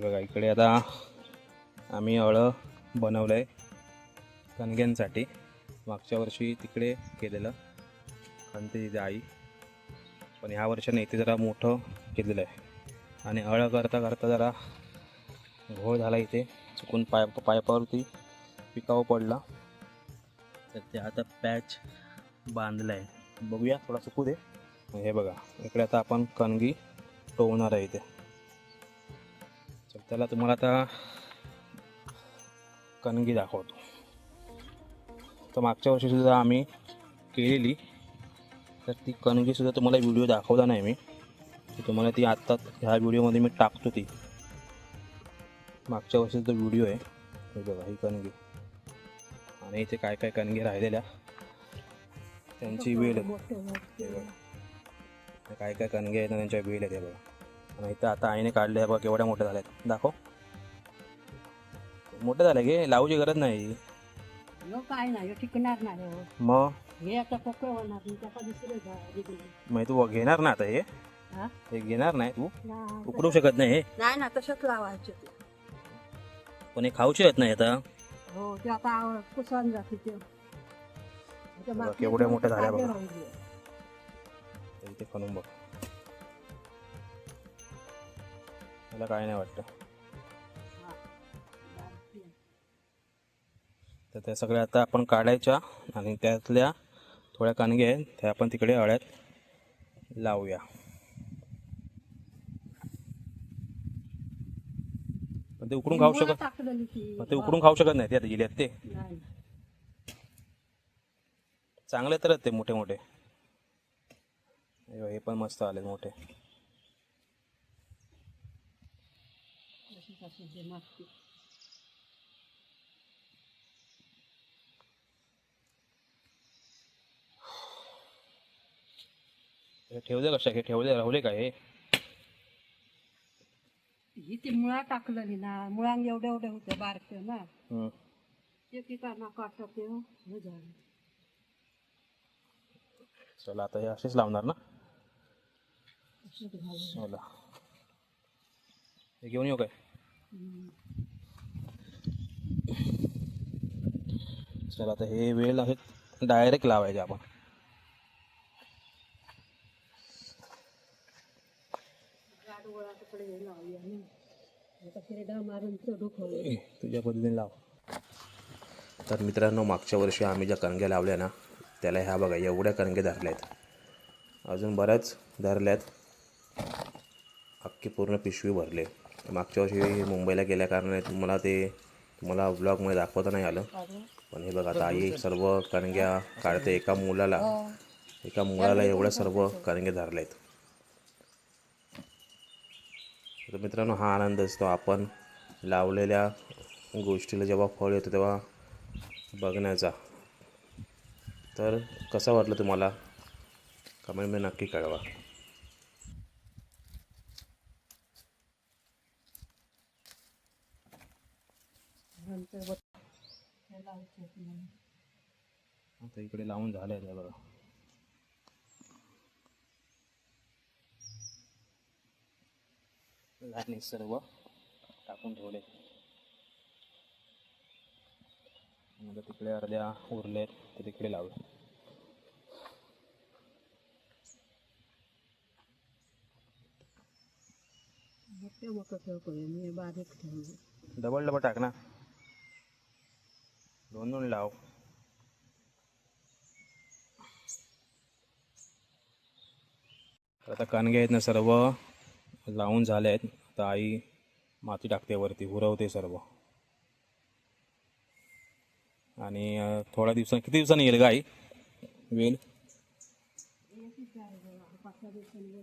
हे बघा इकडे आता आम्ही अळं बनवलं आहे कणग्यांसाठी मागच्या वर्षी तिकडे केलेलं. खंते तिथे आई. पण ह्या वर्षाने इथे जरा मोठं केलेलं आहे. आणि अळं करता करता जरा घोळ झाला इथे. चुकून पाय पायपावरती पिकावं पडला. तर ते आता पॅच बांधलं आहे बघूया थोडा चुकू दे. हे बघा इकडे आता आपण कणगी टोवणार आहे इथे. त्याला तुम्हाला आता कणगी दाखवतो. तर मागच्या वर्षीसुद्धा आम्ही केलेली. तर ती कणगीसुद्धा तुम्हाला व्हिडिओ दाखवला नाही मी. तुम्हाला ती आत्ता ह्या व्हिडिओमध्ये मी टाकतो ती. मागच्या वर्षीचा व्हिडिओ आहे. हे बघा ही कणगी. आणि इथे काय काय कणगी राहिलेल्या. त्यांची वेळ आहे. काय काय कणगे आहेत ना त्यांच्या वेळ आहेत बघा. इथं आता आईने काढले बघा केवढ्या मोठ्या झाल्यात दाखव. मोठे झाले गे लावूची गरज नाही. काय नाही टिकणार नाही हो. मग? हे आता पक्क होणार नाही त्याचा दुसरं झाड निघलं. मग तू घेणार ना आता हे? हा? हे घेणार नाही तू? नाही उकडू शकत नाही हे? नाही ना तसंच लावायचं ते. पण हे खाऊचे आहेत नाही आता? हो ते आता आव- कुसवून जाते ते. आता बघा, मागच्या केवढ्या मोठ्या झाल्या काढले बघा. इथे खणून बघ. मला काय नाही वाटतं. तर त्या सगळ्या आता आपण काढायच्या आणि त्यातल्या थोड्या कानगे आहेत त्या आपण तिकडे अळ्यात लावूया पण ते उकडून खाऊ शकत. पण ते उकडून खाऊ शकत नाही ते आता गेल्यात ते. चांगले तर ते मोठे मोठे हे पण मस्त आले मोठे अशी जे मागची. हे ठेवले कशा हे ठेवले राहुले का हे ही ती मुळा टाकलेली ना मुळांग एवढे एवढे होते बारके ना हम्म. ते पिकांना काढतात ते हे झालं चला आता हे असेच लावणार ना. चला हे घेऊन येऊ काय. चला आता हे वेल आहे डायरेक्ट लावायचे आपण. तुझ्या पद्धतीने लाव. तर मित्रांनो मागच्या वर्षी आम्ही ज्या कणग्या लावल्या ना त्याला ह्या बघा एवढ्या कणगे धरल्या आहेत अजून बऱ्याच धरल्यात. अख्खी पूर्ण पिशवी भरले. मागच्या वर्षी मुंबईला गेल्या कारणाने तुम्हाला ते तुम्हाला ब्लॉगमध्ये दाखवता नाही आलं. पण हे बघा आता आई सर्व कणग्या काढते एका मुलाला. एका मुलाला एवढ्या सर्व कणगे धरले आहेत तर मित्रांनो हा आनंद असतो. आपण लावलेल्या गोष्टीला जेव्हा फळ येतं तेव्हा बघण्याचा. तर कसं वाटलं तुम्हाला? कमेंटमध्ये नक्की कळवा. आता इकडे लावून झालं आहे बघा. सर्व. टाकून ठेवले. आता तिकडे अर्ध्या उरले ते तिकडे लावले डबल डबल टाक ना. दोन दोन लाव. तर आता कानगे आहेत ना सर्व. लावून झाले आहेत आता आई माती टाकते वरती उरवते सर्व. आणि थोड्या दिवसांनी किती दिवसांनी येईल गाई वेल.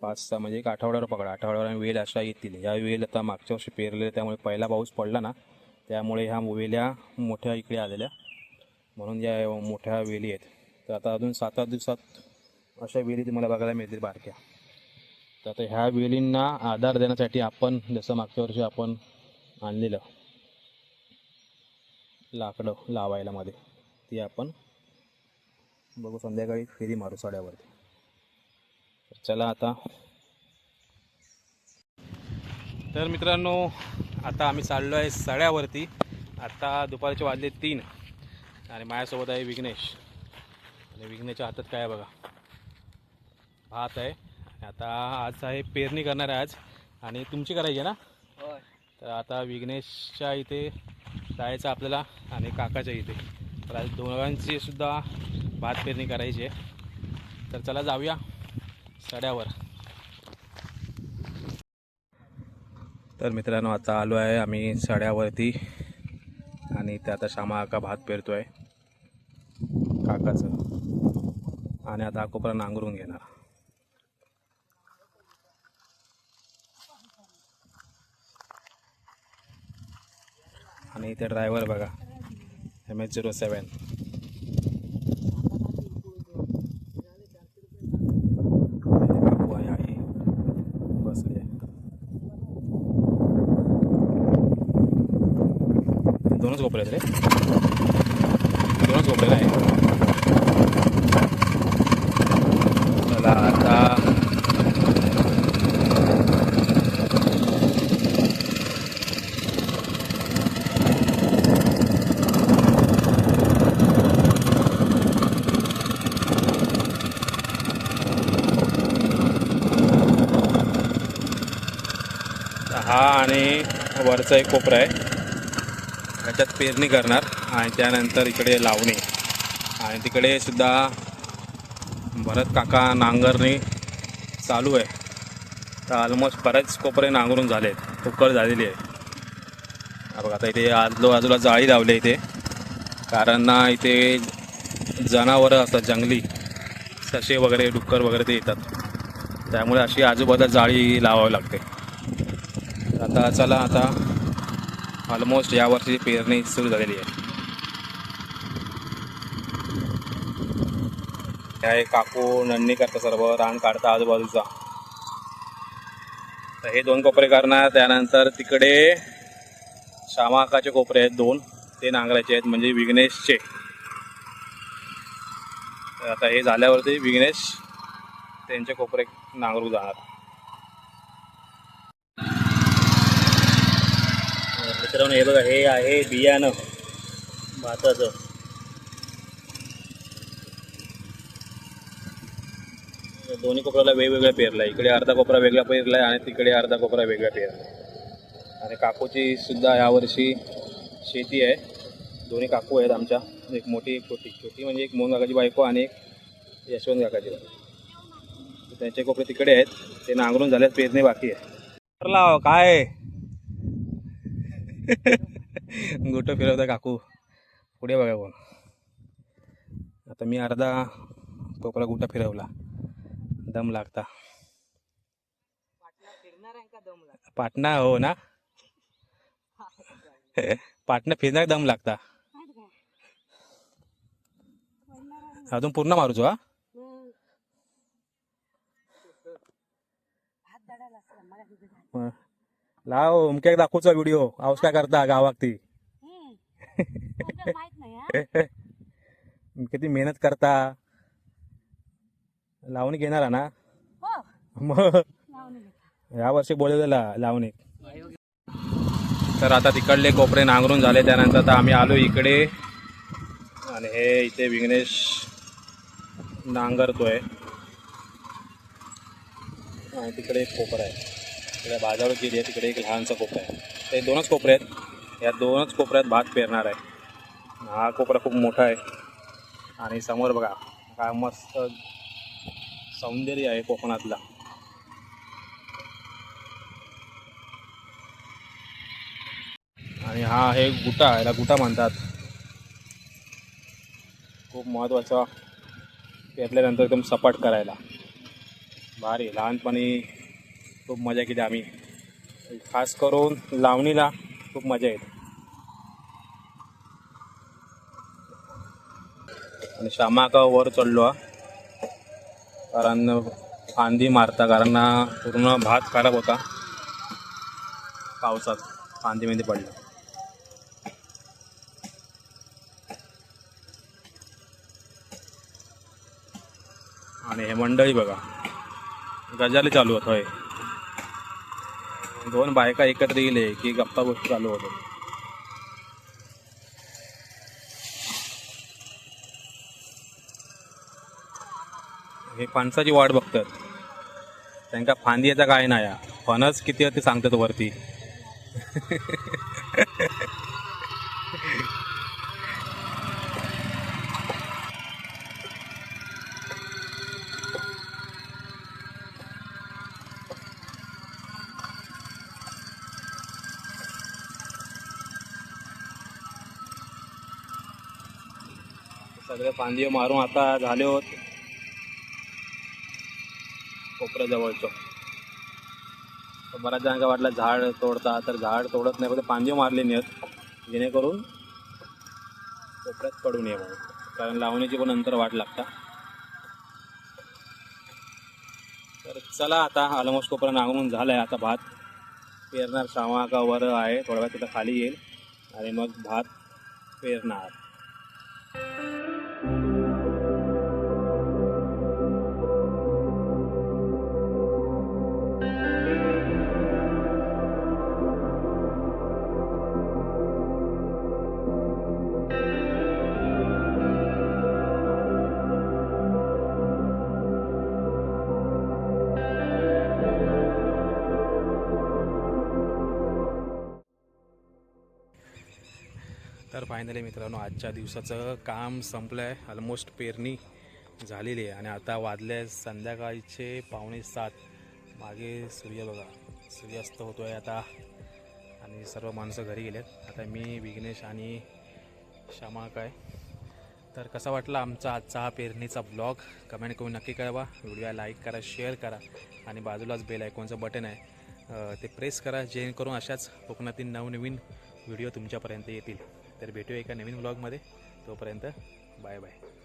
पाच सहा म्हणजे एक आठवड्यावर पकडा. आठवड्यावर वेल अशा येतील. ह्या वेल आता मागच्या वर्षी पेरले त्यामुळे पहिला पाऊस पडला ना. त्यामुळे ह्या वेल्या मोठ्या इकडे आलेल्या. म्हणून या मोठ्या वेली आहेत. तर आता अजून सात आठ दिवसात अशा वेली तुम्हाला बघायला मिळतील बारक्या. तर आता ह्या वेलींना आधार देण्यासाठी आपण जसं मागच्या वर्षी आपण आणलेलं लाकडं लावायला मध्ये ती आपण बघू संध्याकाळी फेरी मारू साड्यावरती. चला आता. तर मित्रांनो आता आम्ही चाललो आहे सड्यावरती आता दुपारचे वाजले तीन. आणि माझ्यासोबत आहे विघ्नेश. आणि विघ्नेशच्या हातात काय आहे बघा? भात आहे. आणि आता आज आहे पेरणी करणार आहे आज. आणि तुमची करायची आहे ना? तर आता विघ्नेशच्या इथे जायचं आपल्याला आणि काकाच्या इथे. तर आज दोघांची सुद्धा भात पेरणी करायची आहे. तर चला जाऊया सड्यावर तर मित्रांनो आता आलो आहे आम्ही सड्यावरती आणि ते आता श्यामा काका भात पेरतो आहे काकाचं. आणि आता अकोपरा नांगरून घेणार. आणि इथे ड्रायव्हर बघा. एम एच झिरो सेवन काकू आणि आई बसले दोनच कोपरे आहेत रे. दोनच कोपरे आहे. चला आता. हा आणि वरचा एक कोपरा आहे. त्याच्यात पेरणी करणार आणि त्यानंतर इकडे लावणी. आणि तिकडे सुद्धा भरत काका नांगरणी चालू आहे. तर ऑलमोस्ट बरेच कोपरे नांगरून झाले आहेत कुकर झालेली आहे. बघा आता इथे आजूबाजूला जाळी लावली आहे इथे. कारण ना इथे जनावरं असतात जंगली. ससे वगैरे डुक्कर वगैरे ते येतात. त्यामुळे अशी आजूबाजूला जाळी लावावी लागते. आता चला आता ऑलमोस्ट यावर्षी पेरणी सुरू झालेली आहे. हे काकू नंदणी करता सर्व रान काढता आजूबाजूचा. तर हे दोन कोपरे करणार त्यानंतर तिकडे श्यामाकाचे कोपरे आहेत दोन ते नांगराचे आहेत म्हणजे विघ्नेशचे. तर आता हे झाल्यावरती विघ्नेश त्यांचे कोपरे नांगरू जाणार. मित्रांनो हे बघा हे आहे बियाणं. भाताचं. दोन्ही कोपऱ्याला वेगवेगळा पेरला आहे इकडे अर्धा कोपरा वेगळा पेरला आहे आणि तिकडे अर्धा कोपरा वेगळा पेरला आणि काकूची सुद्धा यावर्षी शेती आहे. दोन्ही काकू आहेत आमच्या. एक मोठी एक छोटी. छोटी म्हणजे एक मोहन काकाची बायको आणि एक यशवंत काकाची बायको. त्यांचे कोपरे तिकडे आहेत. ते नांगरून झाल्यात पेरणी बाकी आहे. काय? गोटं फिरवता काकू. पुढे बघा कोण. आता मी अर्धा कोपरा गुटा फिरवला. दम लागता. पाटणा हो ना? पाटणा फिरणार दम लागता. अजून पूर्ण मारूचो हा? लाव उमक्याक दाखवचा व्हिडिओ आवाज काय करता गावाक ती किती मेहनत करता. लावणी घेणार ना? हो. मग. या वर्षी बोलवलेला लावणी. तर आता तिकडले कोपरे नांगरून झाले त्यानंतर आता आम्ही आलो इकडे. आणि हे इथे विघ्नेश नांगरतोय. आणि तिकडे एक कोपरा आहे. इकडे बाजावर गेली आहे तिकडे एक लहानसा कोपरा आहे. ते दोनच कोपरे आहेत. या दोनच कोपऱ्यात भात पेरणार आहे. हा कोपरा खूप मोठा आहे. आणि समोर बघा काय मस्त सौंदर्य आहे कोकणातला. आणि हा आहे गुटा याला गुटा म्हणतात. खूप महत्त्वाचा पेरल्यानंतर एकदम सपाट करायला. भारी लहानपणी खूप मजा केली आम्ही. खास करून लावणीला खूप मजा येते. आणि श्यामाका वर चढलो हा. कारण फांदी मारता कारण पूर्ण भात खराब होता. पावसात फांदीमध्ये पडलं. आणि हे मंडळी बघा गजाली चालू होत होय. दोन बायका एकत्र येईल की गप्पा गोष्टी चालू होतो. हे फणसाची वाट बघतात. त्यांका फांदी याचा काय नाही हा. फणस किती ते सांगतात वरती. सगळे फांदी मारून आता झाले होत. कोपऱ्याजवळचं तर बऱ्याच जणांका वाटलं झाड तोडता. तर झाड तोडत नाही फक्त फांदी मारले नाहीत. जेणेकरून कोपऱ्यात पडू नये म्हणून. कारण लावण्याची पण अंतर वाट लागता. तर चला आता ऑलमोस्ट कोपरा नांगरून झाला आहे आता भात. पेरणार शामा का वर आहे थोड्या वेळ तिथं खाली येईल. आणि मग भात पेरणार. तर फायनली मित्रांनो आजच्या दिवसाचं काम संपलं आहे ऑलमोस्ट पेरणी झालेली आहे. आणि आता वाजले संध्याकाळचे पावणे सात. मागे सूर्य बघा. सूर्यास्त होतो आहे आता. आणि सर्व माणसं घरी गेलेत. आता मी विघ्नेश आणि श्यामा काय? तर कसा वाटला आमचा आजचा हा पेरणीचा ब्लॉग कमेंट करून नक्की कळवा. व्हिडिओ लाईक करा शेअर करा. आणि बाजूलाच बेल आयकॉनचं बटन आहे. ते प्रेस करा. जेणेकरून अशाच कोकणातील नवनवीन व्हिडिओ तुमच्यापर्यंत येतील. तर भेटूया एका नवीन ब्लॉगमध्ये तोपर्यंत बाय बाय